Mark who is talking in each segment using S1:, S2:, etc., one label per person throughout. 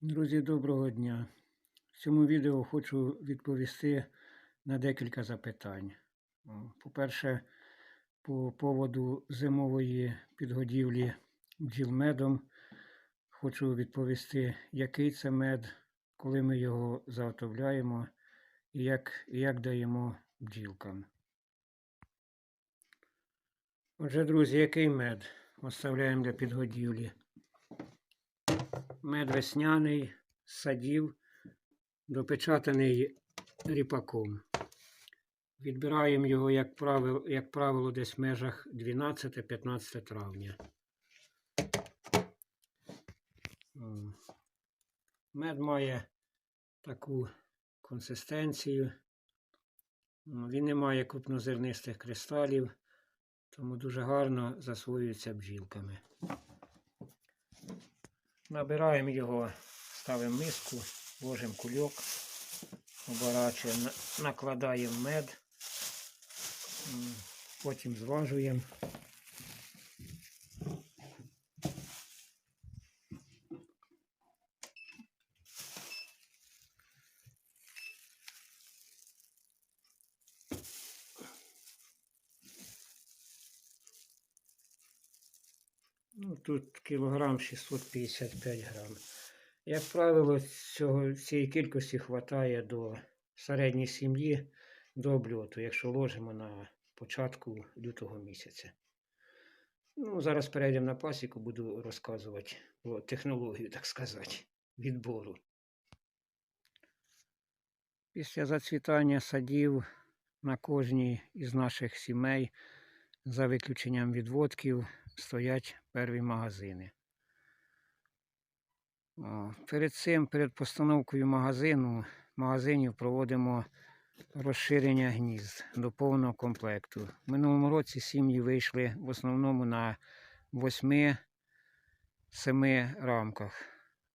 S1: Друзі, доброго дня. В цьому відео хочу відповісти на декілька запитань. По-перше, по поводу зимової підгодівлі бджіл медом хочу відповісти, який це мед, коли ми його заготовляємо і як, як даємо бджілкам. Отже, друзі, який мед оставляємо для підгодівлі? Мед весняний садів, допечатаний ріпаком. Відбираємо його, як правило, як правило, десь в межах 12-15 травня. Мед має таку консистенцію. Він не має крупнозернистих кристалів, тому дуже гарно засвоюється бджілками. Набираємо його, ставимо миску, ложимо кульок, оборачуємо, накладаємо мед, потім зважуємо. Ну, тут кілограм 655 грам. Як правило, цього, цієї кількості вистачає до середньої сім'ї до обльоту, якщо ложимо на початку лютого місяця. Ну, зараз перейдемо на пасіку, буду розказувати про технологію, так сказати, відбору. Після зацвітання садів на кожній із наших сімей, за виключенням відводків, стоять перві магазини. Перед цим, перед постановкою магазину, магазинів проводимо розширення гнізд до повного комплекту. В минулому році сім'ї вийшли в основному на 8-7 рамках.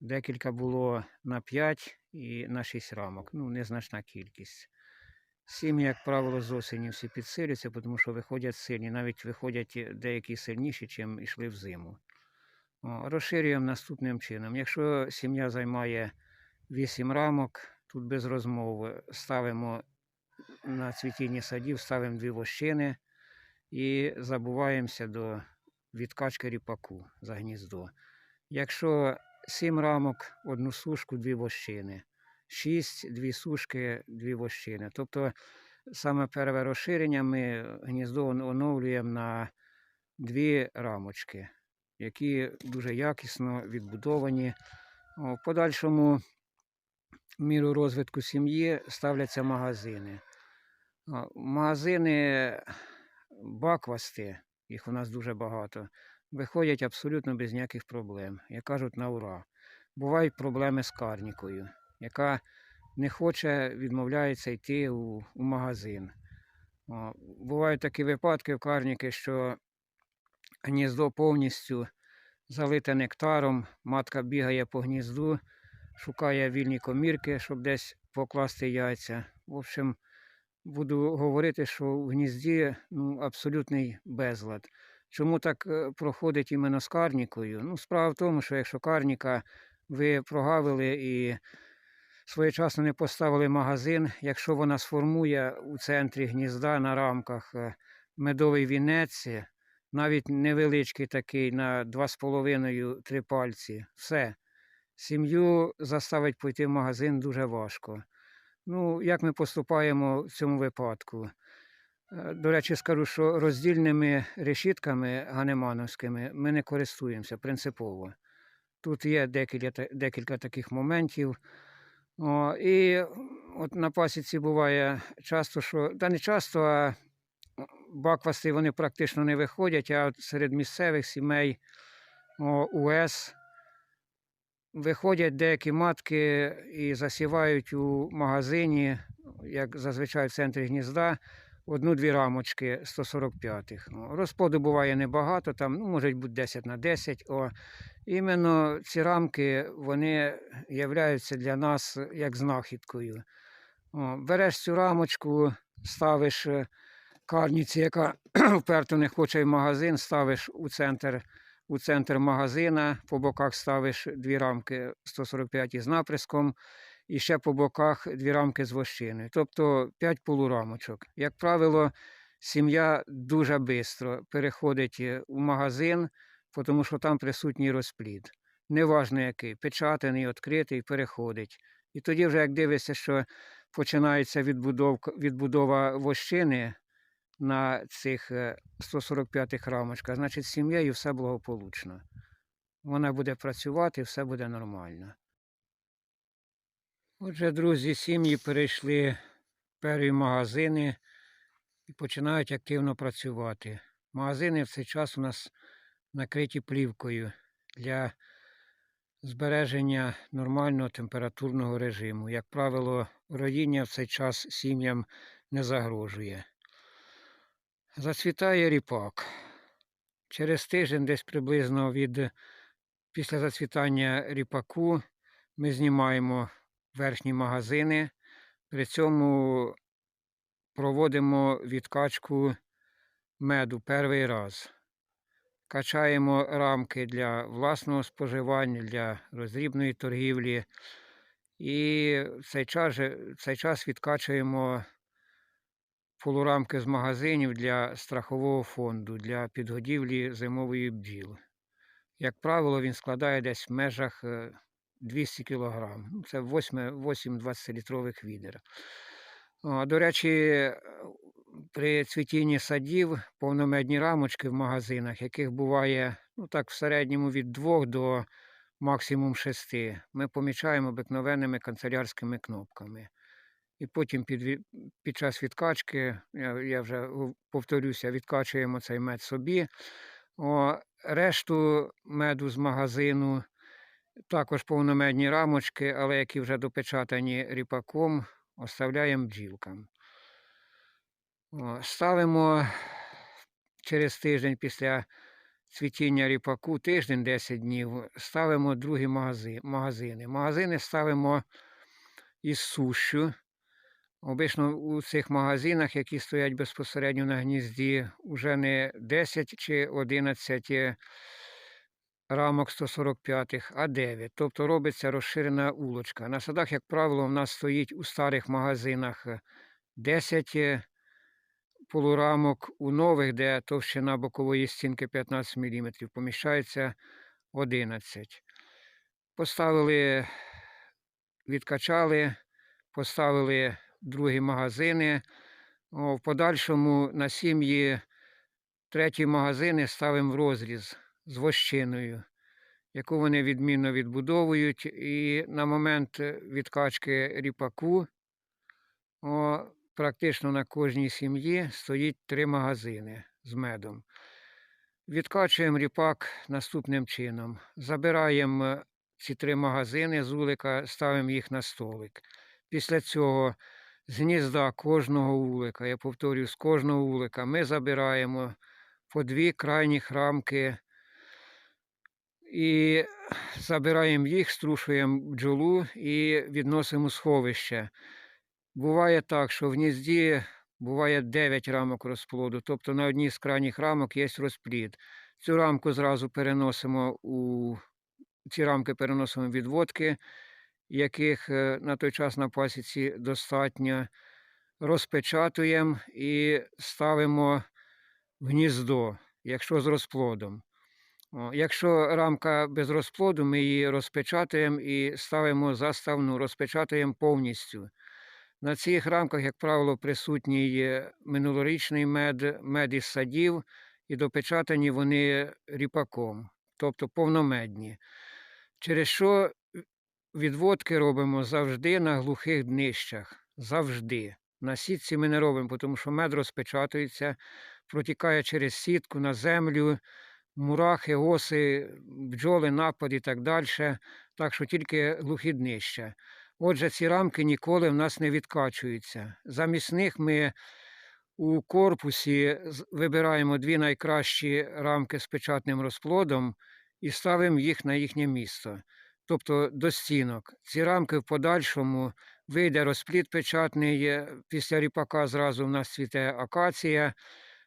S1: Декілька було на 5 і на 6 рамок. Ну, незначна кількість. Сім'ї, як правило, з осені всі підсилюються, тому що виходять сильні, навіть виходять деякі сильніші, ніж йшли в зиму. О, Розширюємо наступним чином. Якщо сім'я займає 8 рамок, тут без розмов ставимо на цвітінні садів, ставимо дві вощини і забуваємося до відкачки ріпаку за гніздо. Якщо 7 рамок, одну сушку, дві вощини. 6, дві сушки, дві вощини. Тобто саме перше розширення ми гніздо оновлюємо на дві рамочки, які дуже якісно відбудовані. В подальшому міру розвитку сім'ї ставляться магазини. Магазини баквасти, їх у нас дуже багато, виходять абсолютно без ніяких проблем. Як кажуть, на ура. Бувають проблеми з карнікою, яка не хоче, відмовляється йти у, у магазин. Бувають такі випадки в карніки, що гніздо повністю залите нектаром, матка бігає по гнізду, шукає вільні комірки, щоб десь покласти яйця. В общем, буду говорити, що в гнізді ну, абсолютний безлад. Чому так е, проходить іменно з карнікою? Ну, справа в тому, що якщо карніка ви прогавили і своєчасно не поставили магазин, якщо вона сформує у центрі гнізда на рамках е, медовий вінець, е, навіть невеличкий такий на 2,5-3 пальці, все. Сім'ю заставить пойти в магазин дуже важко. Ну, як ми поступаємо в цьому випадку? Е, До речі, скажу, що роздільними решітками ганемановськими ми не користуємося принципово. Тут є декілька, декілька таких моментів. О, і от на пасіці буває часто, що, та не часто, а баквасти вони практично не виходять, а от серед місцевих сімей о, УС виходять деякі матки і засівають у магазині, як зазвичай в центрі гнізда, одну-дві рамочки 145-х. О, Розплоду буває небагато, там ну, може бути 10 на 10. О. Іменно ці рамки вони являються для нас як знахідкою. О, береш цю рамочку, ставиш е, карніці, яка вперто не хоче в магазин, ставиш у центр у центр магазина, по боках ставиш дві рамки 145 із наприском, і ще по боках дві рамки з вощиною. Тобто 5 полурамочок. Як правило, сім'я дуже швидко переходить е, у магазин, тому що там присутній розплід. Неважно який, печатаний, відкритий, переходить. І тоді, вже як дивишся, що починається відбудовка, відбудова вощини на цих е, 145 рамочках, значить з сім'єю все благополучно. Вона буде працювати, все буде нормально. Отже, друзі, сім'ї перейшли в перві магазини і починають активно працювати. Магазини в цей час у нас накриті плівкою для збереження нормального температурного режиму. Як правило, роїння в цей час сім'ям не загрожує. Зацвітає ріпак. Через тиждень, десь приблизно від після зацвітання ріпаку, ми знімаємо верхні магазини. При цьому проводимо відкачку меду перший раз. Качаємо рамки для власного споживання, для роздрібної торгівлі. І в цей час, в цей час відкачуємо полурамки з магазинів для страхового фонду, для підгодівлі зимової бджіл. Як правило, він складає десь в межах е, 200 кг. Це 8 20-літрових відер. До речі, е, при цвітінні садів повномедні рамочки в магазинах, яких буває ну так, в середньому від 2 до максимум 6, ми помічаємо обикновенними канцелярськими кнопками. І потім під, під час відкачки, я, я вже повторюся, відкачуємо цей мед собі. О, решту меду з магазину також повномедні рамочки, але які вже допечатані ріпаком, оставляємо бджілкам. Ставимо через тиждень після цвітіння ріпаку, тиждень 10 днів, ставимо другі магазини. Магазини ставимо із сушю. Обично у цих магазинах, які стоять безпосередньо на гнізді, вже не 10 чи 11 рамок 145, а 9. Тобто робиться розширена улочка. На садах, як правило, в нас стоїть у старих магазинах е, 10 е, полурамок, у нових, де товщина бокової стінки 15 мм, поміщається 11. Поставили, відкачали, поставили другі магазини. В подальшому на сім'ї треті магазини ставимо в розріз з вощиною, яку вони відмінно відбудовують. І на момент е, відкачки ріпаку о, практично на кожній сім'ї стоїть три магазини з медом. Відкачуємо ріпак наступним чином. Забираємо е, ці три магазини з улика, ставимо їх на столик. Після цього з гнізда кожного вулика, я повторюю, з кожного вулика ми забираємо по дві крайніх рамки і забираємо їх, струшуємо бджолу і відносимо сховище. Буває так, що в гнізді буває 9 рамок розплоду, тобто на одній з крайніх рамок є розплід. Цю рамку зразу переносимо у ці рамки переносимо відводки, яких е, на той час на пасіці достатньо. Розпечатуємо і ставимо в гніздо, якщо з розплодом. Якщо рамка без розплоду, ми її розпечатуємо і ставимо заставну, розпечатуємо повністю. На цих рамках, як правило, присутній минулорічний мед, мед із садів, і допечатані вони ріпаком, тобто повномедні. Через що відводки робимо завжди на глухих днищах. Завжди. На сітці ми не робимо, тому що мед розпечатується, протікає через сітку на землю, мурахи, оси, бджоли, напад і так далі. Так що тільки глухі днища. Отже, ці рамки ніколи в нас не відкачуються. Замість них ми у корпусі вибираємо дві найкращі рамки з печатним розплодом і ставимо їх на їхнє місце, тобто до стінок. Ці рамки в подальшому вийде розплід печатний. Після ріпака зразу в нас цвіте акація.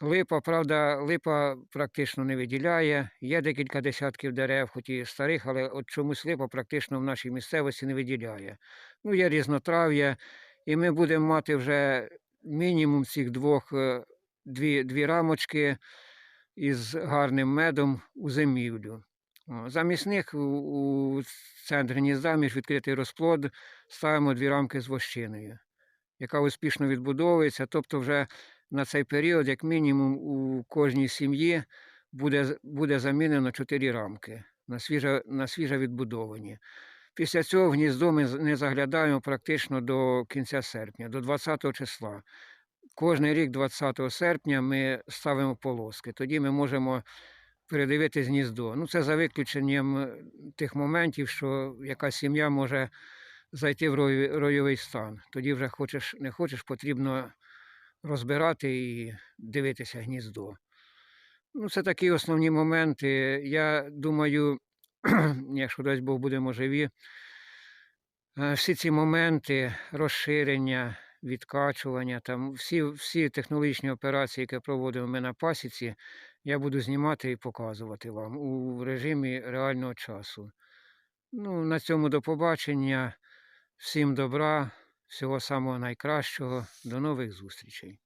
S1: Липа, правда, липа практично не виділяє. Є декілька десятків дерев, хоч і старих, але от чомусь липа практично в нашій місцевості не виділяє. Ну, є різнотрав'я, і ми будемо мати вже мінімум цих двох, е, дві, дві рамочки із гарним медом у зимівлю. Замість них у, у центр гнізда між відкритий розплод ставимо дві рамки з вощиною, яка успішно відбудовується. Тобто, вже на цей період, як мінімум, у кожній сім'ї буде, буде замінено чотири рамки на свіже, на свіже відбудовані. Після цього гніздо ми не заглядаємо практично до кінця серпня, до 20 числа. Кожний рік, 20 серпня, ми ставимо полоски. Тоді ми можемо передивитись гніздо. Ну, це за виключенням е, тих моментів, що якась сім'я може зайти в рой- ройовий стан. Тоді вже хочеш, не хочеш, потрібно розбирати і дивитися гніздо. Ну, це такі основні моменти. Я думаю, якщо дасть Бог будемо живі, е, всі ці моменти розширення, відкачування, там всі, всі технологічні операції, які проводимо ми на пасіці, я буду знімати і показувати вам у режимі реального часу. Ну, на цьому до побачення. Всім добра, всього самого найкращого. До нових зустрічей.